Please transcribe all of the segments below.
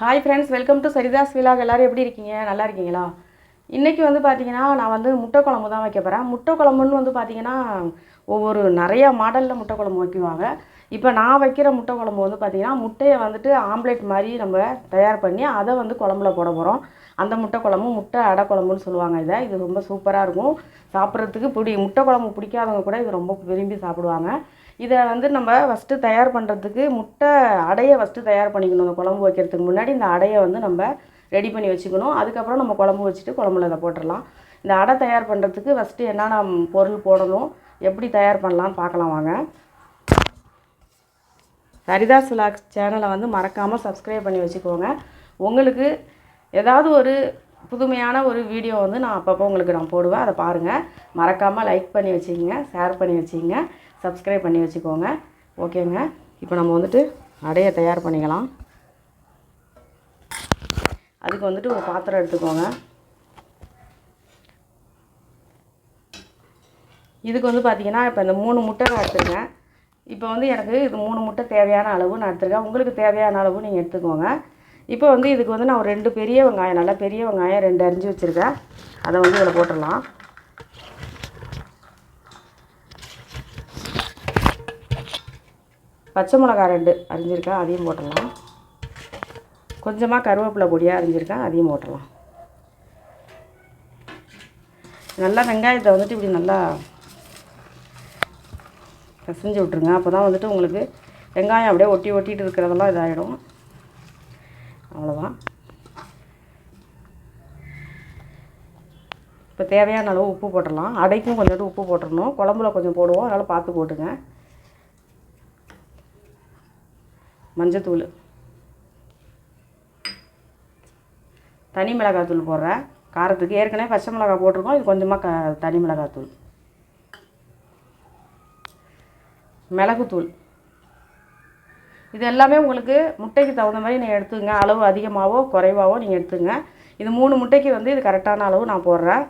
Hi friends welcome to Saritha's vlog எல்லோரும் எப்படி இருக்கீங்க? நல்லா இருக்கீங்களா? இன்றைக்கி வந்து பார்த்தீங்கன்னா நான் வந்து முட்டை குழம்பு தான் வைக்க போகிறேன் முட்டை குழம்புன்னு வந்து பார்த்தீங்கன்னா ஒவ்வொரு நிறையா மாடலில் முட்டை குழம்பு வைக்குவாங்க. இப்போ நான் வைக்கிற முட்டை குழம்பு வந்து பார்த்தீங்கன்னா முட்டையை வந்துட்டு ஆம்லேட் மாதிரி நம்ம தயார் பண்ணி அதை வந்து குழம்புல போட போகிறோம் அந்த முட்டை குழம்பு முட்டை அடை குழம்புன்னு சொல்லுவாங்க இதை. இது ரொம்ப சூப்பராக இருக்கும். சாப்பிட்றதுக்கு பிடி முட்டை குழம்பு பிடிக்காதவங்க கூட இது ரொம்ப விரும்பி சாப்பிடுவாங்க. இதை வந்து நம்ம ஃபஸ்ட்டு தயார் பண்ணுறதுக்கு முட்டை அடையை ஃபஸ்ட்டு தயார் பண்ணிக்கணும். இந்த குழம்பு வைக்கிறதுக்கு முன்னாடி இந்த அடையை வந்து நம்ம ரெடி பண்ணி வச்சுக்கணும். அதுக்கப்புறம் நம்ம குழம்பு வச்சுட்டு குழம்புல இதை போட்டுடலாம். இந்த அடை தயார் பண்ணுறதுக்கு ஃபஸ்ட்டு என்னென்ன பொருள் போடணும் எப்படி தயார் பண்ணலான்னு பார்க்கலாம் வாங்க. சரிதா சுலாக்ஸ் சேனலை வந்து மறக்காமல் சப்ஸ்கிரைப் பண்ணி வச்சுக்கோங்க. உங்களுக்கு ஏதாவது ஒரு புதுமையான ஒரு வீடியோ வந்து நான் அப்பப்போ உங்களுக்கு நான் போடுவேன். அதை பாருங்கள் மறக்காமல் லைக் பண்ணி வச்சுக்கோங்க ஷேர் பண்ணி வச்சுக்கோங்க. சப்ஸ்கிரைப் பண்ணி வச்சுக்கோங்க. ஓகேங்க. இப்போ நம்ம வந்துட்டு அடையை தயார் பண்ணிக்கலாம். அதுக்கு வந்துட்டு ஒரு பாத்திரம் எடுத்துக்கோங்க. இதுக்கு வந்து பார்த்தீங்கன்னா இப்போ இந்த மூணு முட்டை நான் எடுத்துருக்கேன் இப்போ வந்து எனக்கு இது மூணு முட்டை தேவையான அளவு நான் எடுத்துருக்கேன். உங்களுக்கு தேவையான அளவு நீங்கள் எடுத்துக்கோங்க. இப்போ வந்து இதுக்கு வந்து நான் ஒரு ரெண்டு பெரிய வெங்காயம் நல்லா பெரிய வெங்காயம் ரெண்டு அரிஞ்சு வச்சுருக்கேன். அதை வந்து இதில் போட்டுடலாம். பச்சை மிளகா ரெண்டு அரிஞ்சிருக்கேன் அதையும் போட்டுடலாம். கொஞ்சமாக கருவேப்பிலை பொடியாக அரிஞ்சிருக்கேன் அதையும் போட்டுடலாம். நல்லா வெங்காயத்தை வந்துட்டு இப்படி நல்லா பிசைஞ்சு விட்ருங்க அப்போ தான் வந்துட்டு உங்களுக்கு வெங்காயம் அப்படியே ஒட்டி ஒட்டிகிட்டு இருக்கிறதெல்லாம் இதாகிடும் அவ்வளோதான் இப்போ தேவையான அளவு உப்பு போட்டுடலாம். அடைக்கும் கொஞ்சோண்டு உப்பு போட்டுடணும். குழம்புல கொஞ்சம் போடுவோம். அதனால் பார்த்து போட்டுங்க. மஞ்சத்தூள். தனி மிளகாத்தூள் போடுறேன். காரத்துக்கு ஏற்கனவே பச்சை மிளகாய் போட்டிருக்கோம். இது கொஞ்சமாக க தனி மிளகாத்தூள். மிளகுத்தூள். இது எல்லாமே உங்களுக்கு முட்டைக்கு தகுந்த மாதிரி நீங்கள் எடுத்துங்க. அளவு அதிகமாகவோ குறைவாகவோ நீங்கள் எடுத்துங்க. இது மூணு முட்டைக்கு வந்து இது கரெக்டான அளவு நான் போடுறேன்.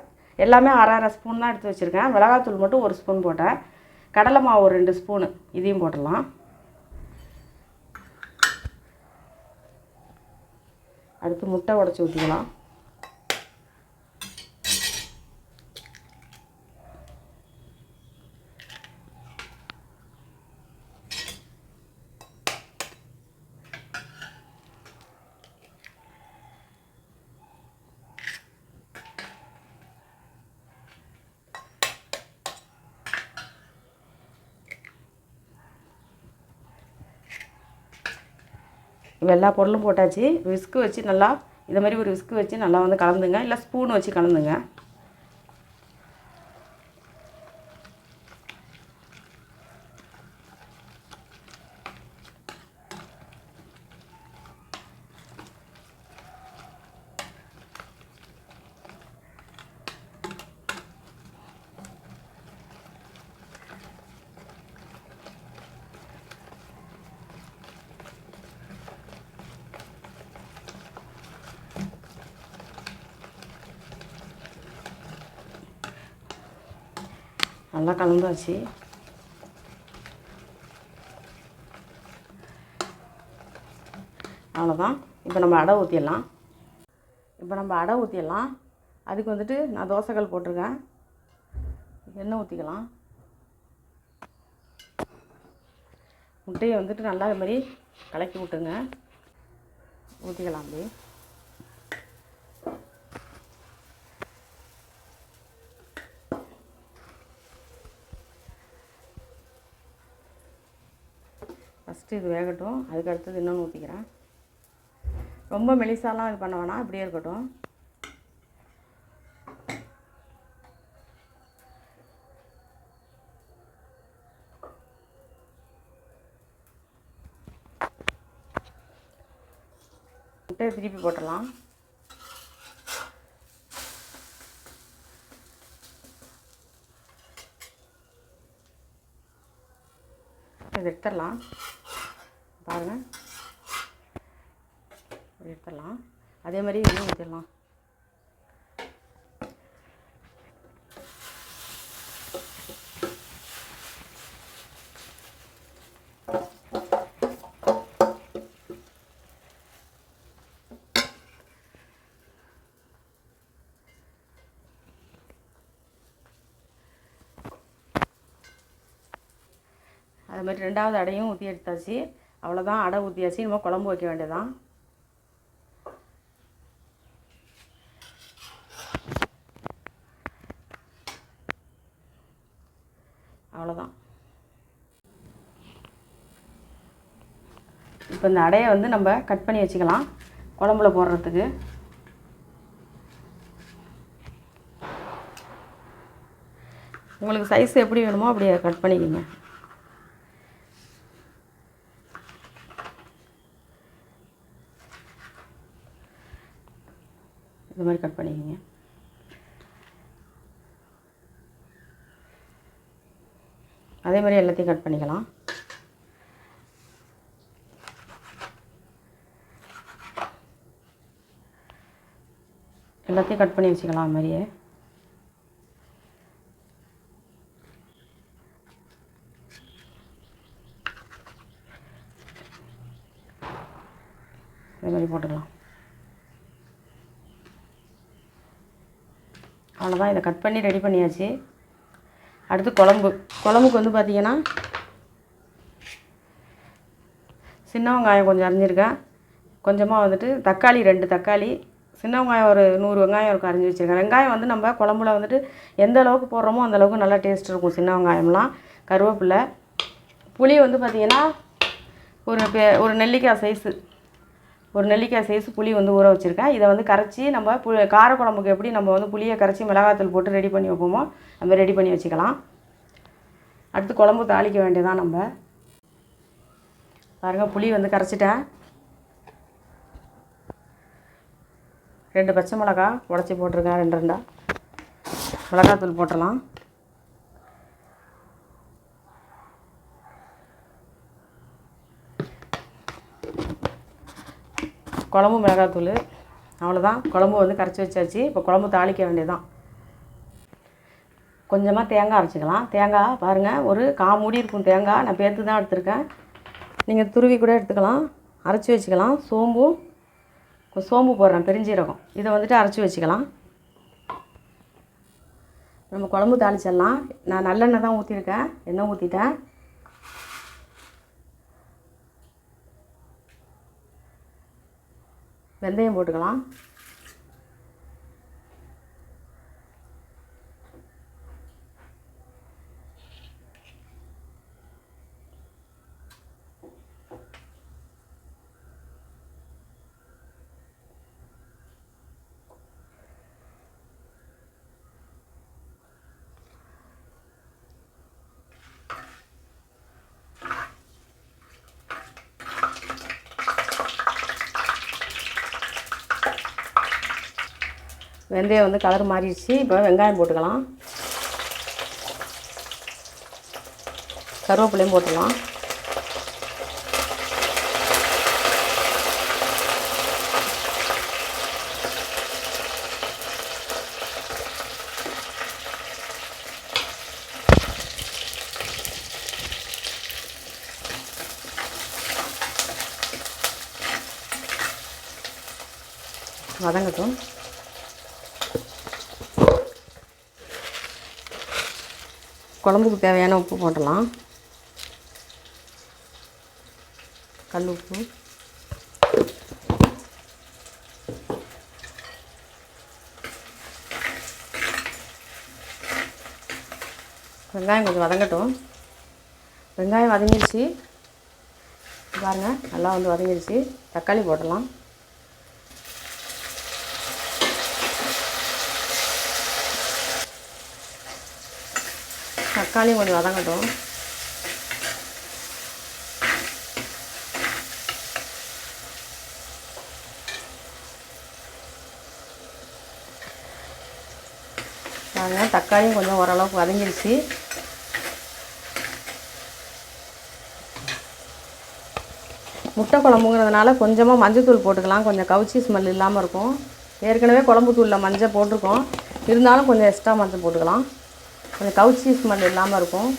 எல்லாமே அரை அரை ஸ்பூன் தான் எடுத்து வச்சுருக்கேன். மிளகாத்தூள் மட்டும் ஒரு ஸ்பூன் போட்டேன். கடலை மாவு ஒரு ரெண்டு ஸ்பூனு. இதையும் போட்டுடலாம். அடுத்து முட்டை உடச்சி ஊற்றிக்கலாம் இப்போ எல்லா பொருளும் போட்டாச்சு. விஸ்கு வச்சு நல்லா இதை மாதிரி ஒரு விஸ்கு வச்சு நல்லா வந்து கலந்துங்க. இல்லை ஸ்பூன் வச்சு கலந்துங்க. நல்லா கலந்தாச்சு. அவ்வளோதான் இப்போ நம்ம அடை ஊற்றிடலாம் இப்போ நம்ம அடை ஊற்றிடலாம் அதுக்கு வந்துட்டு நான் தோசைக்கல் போட்டிருக்கேன். எண்ணெய் ஊற்றிக்கலாம் முட்டையை வந்துட்டு நல்லா இது மாதிரி கலக்கி விட்டுருங்க. ஊற்றிக்கலாம் அப்படியே. ஃபஸ்ட்டு இது வேகட்டும் அதுக்கு அடுத்தது இன்னொன்று ஊற்றிக்கிறேன் ரொம்ப மெலிசாலாம் இது பண்ண வேணாம் இப்படியே இருக்கட்டும். முட்டையை திருப்பி போட்டுடலாம். இது எடுத்துடலாம். பாருங்கள் எடுத்துடலாம். அதே மாதிரி இன்னும் ஊற்றிடலாம் அது மாதிரி ரெண்டாவது அடையும் ஊற்றி எடுத்தாச்சு. அவ்வளோதான் அடை ஊற்றியாச்சு நம்ம குழம்பு வைக்க வேண்டியதான் அவ்வளோதான் இப்போ இந்த அடையை வந்து நம்ம கட் பண்ணி வச்சுக்கலாம் குழம்புல போடுறதுக்கு. உங்களுக்கு சைஸ் எப்படி வேணுமோ அப்படியே கட் பண்ணிக்கோங்க. இது மாதிரி கட் பண்ணிக்கோங்க. அதே மாதிரி எல்லாத்தையும் கட் பண்ணிக்கலாம். எல்லாத்தையும் கட் பண்ணி வச்சுக்கலாம் அது மாதிரியே. அதே மாதிரி போட்டுக்கலாம். அவ்வளோதான் இதை கட் பண்ணி ரெடி பண்ணியாச்சு. அடுத்து குழம்பு. குழம்புக்கு வந்து பார்த்திங்கன்னா சின்ன வெங்காயம் கொஞ்சம் அரிஞ்சிருக்கேன். கொஞ்சமாக வந்துட்டு தக்காளி ரெண்டு தக்காளி. சின்ன வெங்காயம் ஒரு நூறு வெங்காயம் இருக்கும் அரிஞ்சு வச்சுருக்கேன். வெங்காயம் வந்து நம்ம குழம்புல வந்துட்டு எந்த அளவுக்கு போடுறோமோ அந்த அளவுக்கு நல்லா டேஸ்ட் இருக்கும் சின்ன வெங்காயம்லாம். கருவேப்பிலை. புளி வந்து பார்த்திங்கன்னா ஒரு பெ ஒரு நெல்லிக்காய் சைஸு ஒரு நெல்லிக்காய் சைஸ் புளி வந்து ஊற வச்சுருக்கேன். இதை வந்து கரைச்சி நம்ம பு காரக்குழம்புக்கு எப்படி நம்ம வந்து புளியை கரைச்சி மிளகாத்தூள் போட்டு ரெடி பண்ணி வைப்போமோ நம்ம ரெடி பண்ணி வச்சுக்கலாம். அடுத்து குழம்பு தாளிக்க வேண்டியதான் நம்ம. பாருங்கள் புளி வந்து கரைச்சிட்டேன். ரெண்டு பச்சை மிளகா உடச்சி போட்டிருக்கேன் ரெண்டு ரெண்டாக மிளகாத்தூள் போட்டுடலாம். குழம்பு மிளகாத்தூள். அவ்வளோதான் குழம்பு வந்து கரைச்சி வச்சாச்சு. இப்போ குழம்பு தாளிக்க வேண்டியதுதான். கொஞ்சமாக தேங்காய் அரைச்சிக்கலாம். தேங்காய் பாருங்கள் ஒரு கா மூடி இருக்கும். தேங்காய் நான் பேர்த்து தான் எடுத்திருக்கேன். நீங்கள் துருவி கூட எடுத்துக்கலாம். அரைச்சி வச்சுக்கலாம். சோம்பும் சோம்பு போடுறேன் பெருஞ்சீரகம். இதை வந்துட்டு அரைச்சி வச்சுக்கலாம். நம்ம குழம்பு தாளிச்சிடலாம். நான் நல்லெண்ணெய் தான் ஊற்றிருக்கேன் எண்ணெய் ஊற்றிட்டேன் வெந்தயம் போட்டுக்கலாம். வெந்தயம் வந்து கலர் மாறிடுச்சு. இப்போ வெங்காயம் போட்டுக்கலாம். கருவேப்பிலையும் போட்டுக்கலாம். வதங்கட்டும். குழம்புக்கு தேவையான உப்பு போட்டலாம் கல் உப்பு. வெங்காயம் கொஞ்சம் வதங்கட்டும். வெங்காயம் வதங்கிடுச்சு. பாருங்கள் நல்லா வந்து வதங்கிடுச்சு. தக்காளி போடலாம் தக்காளியும் கொஞ்சம் வதங்கட்டும். பாருங்க தக்காளியும் கொஞ்சம் ஓரளவுக்கு வதங்கிருச்சு. முட்டை குழம்புங்கிறதுனால கொஞ்சமாக மஞ்சத்தூள் போட்டுக்கலாம். கொஞ்சம் கவுச்சி ஸ்மெல் இல்லாமல் இருக்கும். ஏற்கனவே குழம்பு தூளில் மஞ்சள் போட்டிருக்கோம். இருந்தாலும் கொஞ்சம் எக்ஸ்ட்ரா மஞ்சள் போட்டுக்கலாம். கொஞ்சம் கவுச்சி ஸ்மெல் இல்லாமல் இருக்கும்.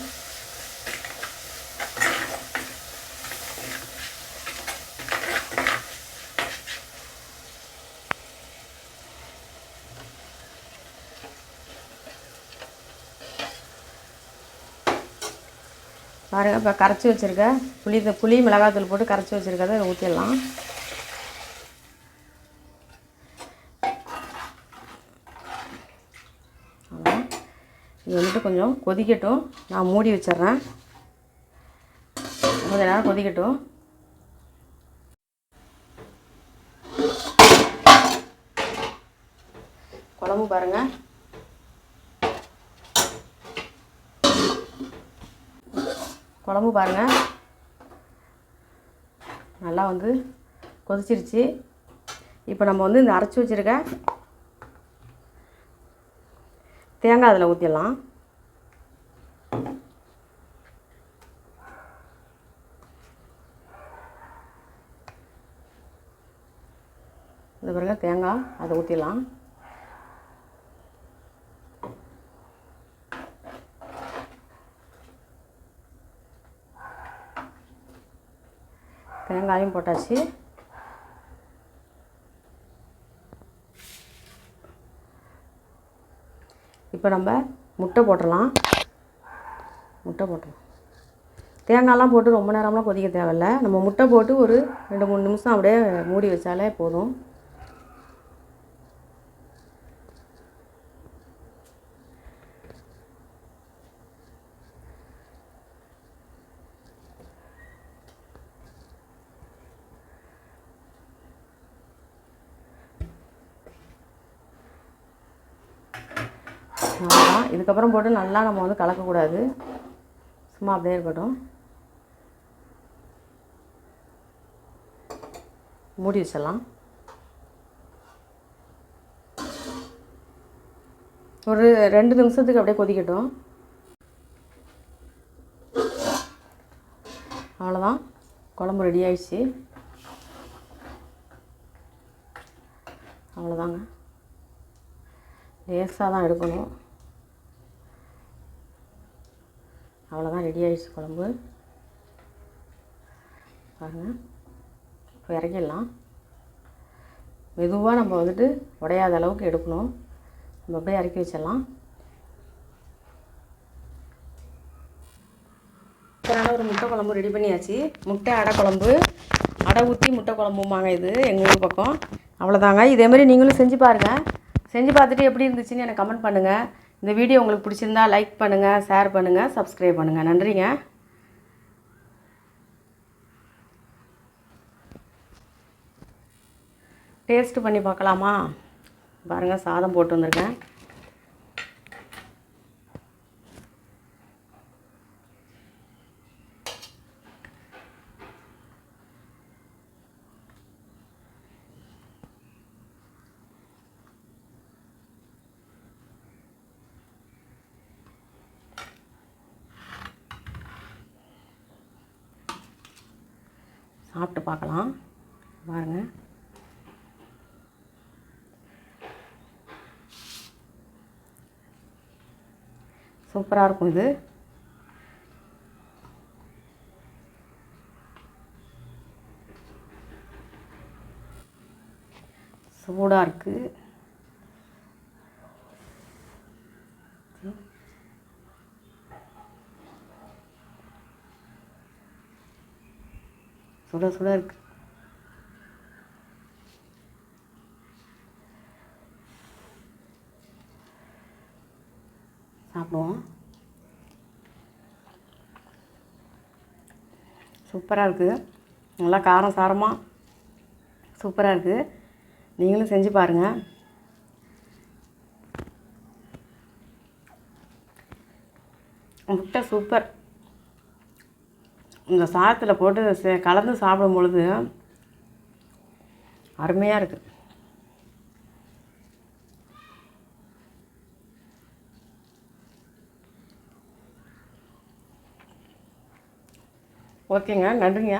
பாருங்கள் இப்போ கரைச்சி வச்சுருக்க புளி புளி மிளகாத்தூள் போட்டு கரைச்சி வச்சுருக்கதை ஊற்றிடலாம் அவ்வளோதான் இது வந்துட்டு கொஞ்சம் கொதிக்கட்டும். நான் மூடி வச்சிடுறேன். கொஞ்ச நேரம் கொதிக்கட்டும். குழம்பு பாருங்கள் குழம்பு பாருங்கள் நல்லா வந்து கொதிச்சிருச்சு. இப்போ நம்ம வந்து இந்த அரைச்சி வச்சுருக்க தேங்காய் அதில் ஊற்றிடலாம் இந்த தேங்காய் அதை ஊற்றிடலாம் தேங்காயும் போட்டாச்சு. இப்போ நம்ம முட்டை போட்டுடலாம். முட்டை போட்டுடலாம். தேங்காயெலாம் போட்டு ரொம்ப நேரம்லாம் கொதிக்க தேவையில்ல. நம்ம முட்டை போட்டு ஒரு ரெண்டு மூணு நிமிஷம் அப்படியே மூடி வச்சாலே போதும் அவ்வளோதான் இதுக்கப்புறம் போட்டு நல்லா நம்ம வந்து கலக்கக்கூடாது. சும்மா அப்படியே இருக்கட்டும். மூடி வச்சிடலாம். ஒரு ரெண்டு நிமிஷத்துக்கு அப்படியே கொதிக்கட்டும். அவ்வளோதான் குழம்பு ரெடி ஆயிடுச்சு. அவ்வளோதாங்க லேசாக தான் எடுக்கணும். அவ்வளோதான் ரெடி ஆயிடுச்சு குழம்பு. பாருங்கள் இப்போ இறக்கிடலாம் மெதுவாக நம்ம வந்துட்டு உடையாத அளவுக்கு எடுக்கணும். நம்ம அப்படியே இறக்கி வச்சிடலாம். சூப்பரான ஒரு முட்டை குழம்பு ரெடி பண்ணியாச்சு. முட்டை அடை குழம்பு. அடை ஊற்றி முட்டை குழம்புமாங்க இது எங்கள் ஊர் பக்கம். அவ்வளோதாங்க இதேமாரி நீங்களும் செஞ்சு பாருங்கள் செஞ்சு பார்த்துட்டு எப்படி இருந்துச்சுன்னு எனக்கு கமெண்ட் பண்ணுங்கள் இந்த வீடியோ உங்களுக்கு பிடிச்சிருந்தா லைக் பண்ணுங்கள் ஷேர் பண்ணுங்கள் சப்ஸ்கிரைப் பண்ணுங்கள் நன்றிங்க. டேஸ்ட்டு பண்ணி பார்க்கலாமா? பாருங்கள் சாதம் போட்டு வந்திருக்கேன். சாப்பிட்டு பார்க்கலாம். பாருங்கள் சூப்பராக இருக்கும் இது. சூடாக இருக்குது சுட சுட இருக்கு. சாப்பிடுவோம். சூப்பராக இருக்குது நல்லா காரம் சாரமாக சூப்பராக இருக்குது நீங்களும் செஞ்சு பாருங்கள் முட்டை சூப்பர். இந்த சாதத்தில் போட்டு சே கலந்து சாப்பிடும் பொழுது அருமையாக இருக்குது ஓகேங்க நன்றிங்க.